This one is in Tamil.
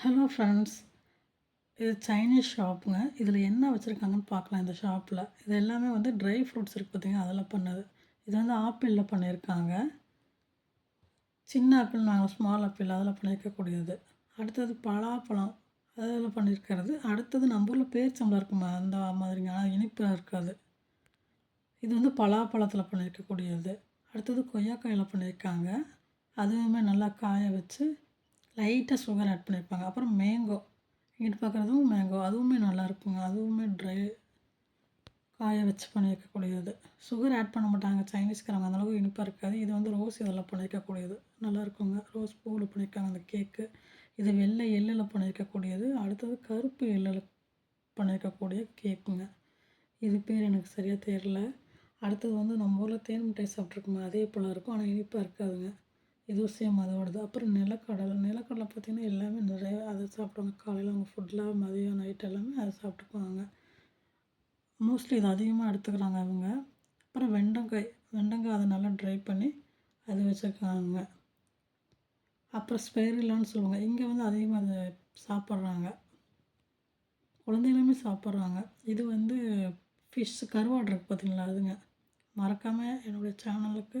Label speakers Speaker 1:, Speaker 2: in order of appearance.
Speaker 1: ஹலோ ஃப்ரெண்ட்ஸ் இது சைனீஸ் ஷாப்புங்க இதில் என்ன வச்சுருக்காங்கன்னு பார்க்கலாம் இந்த ஷாப்பில் இது எல்லாமே வந்து ட்ரை ஃப்ரூட்ஸ் இருக்குது பார்த்தீங்க அதில் பண்ணது. இது வந்து ஆப்பிளில் பண்ணியிருக்காங்க சின்ன ஆப்பிள் நாங்கள் ஸ்மால் ஆப்பிள் அதில் பண்ணியிருக்கக்கூடியது அடுத்தது பலாப்பழம் அதில் பண்ணியிருக்கிறது அடுத்தது நம்ம ஊரில் பேர்ச்சம்பளம் இருக்குமா அந்த மாதிரிங்க ஆனால் இனிப்பாக இருக்காது. இது வந்து பலாப்பழத்தில் பண்ணியிருக்கக்கூடியது அடுத்தது கொய்யாக்காயில் பண்ணியிருக்காங்க அதுவுமே நல்லா காய வச்சு லைட்டாக சுகர் ஆட் பண்ணியிருப்பாங்க அப்புறம் மேங்கோ இங்கிட்டு பார்க்குறதும் மேங்கோ அதுவுமே நல்லா இருக்குங்க. அதுவுமே ட்ரை காய வச்சு பண்ணியிருக்கக்கூடியது சுகர் ஆட் பண்ண மாட்டாங்க. சைனீஸ்காரங்க அந்தளவுக்கு இனிப்பாக இருக்காது. இது வந்து ரோஸ் இதெல்லாம் பண்ணியிருக்கக்கூடியது நல்லா இருக்குங்க. ரோஸ் பூவில் பண்ணியிருக்காங்க அந்த கேக்கு இது வெள்ளை எள்ளில் பண்ணியிருக்கக்கூடியது அடுத்தது கருப்பு எள்ளில் பண்ணியிருக்கக்கூடிய கேக்குங்க இது பேர் எனக்கு சரியாக தெரில அடுத்தது வந்து நம்ம ஊரில் தேன் மிட்டாய் சாப்பிட்ருக்குமே அதே போல் இருக்கும். ஆனால் இனிப்பாக இருக்காதுங்க. இது விஷயம் அதோடது. அப்புறம் நிலக்கடலை. நிலக்கடலை பார்த்திங்கன்னா எல்லாமே நிறைய அதை சாப்பிடுவாங்க. காலையில் அவங்க ஃபுட்டில் மதியம் நைட் எல்லாமே அதை சாப்பிட்டுக்குவாங்க. மோஸ்ட்லி இது அதிகமாக எடுத்துக்கிறாங்க அவங்க. அப்புறம் வெண்டங்காய். வெண்டங்காய் அதை நல்லா ட்ரை பண்ணி அது வச்சுருக்காங்க. அப்புறம் ஸ்பைரிலான்னு சொல்லுவாங்க. இங்கே வந்து அதிகமாக அதை சாப்பிட்றாங்க. குழந்தைகளுமே சாப்பிட்றாங்க. இது வந்து ஃபிஷ் கருவாடு இருக்குது பார்த்தீங்களா அதுங்க? மறக்காமல் என்னுடைய சேனலுக்கு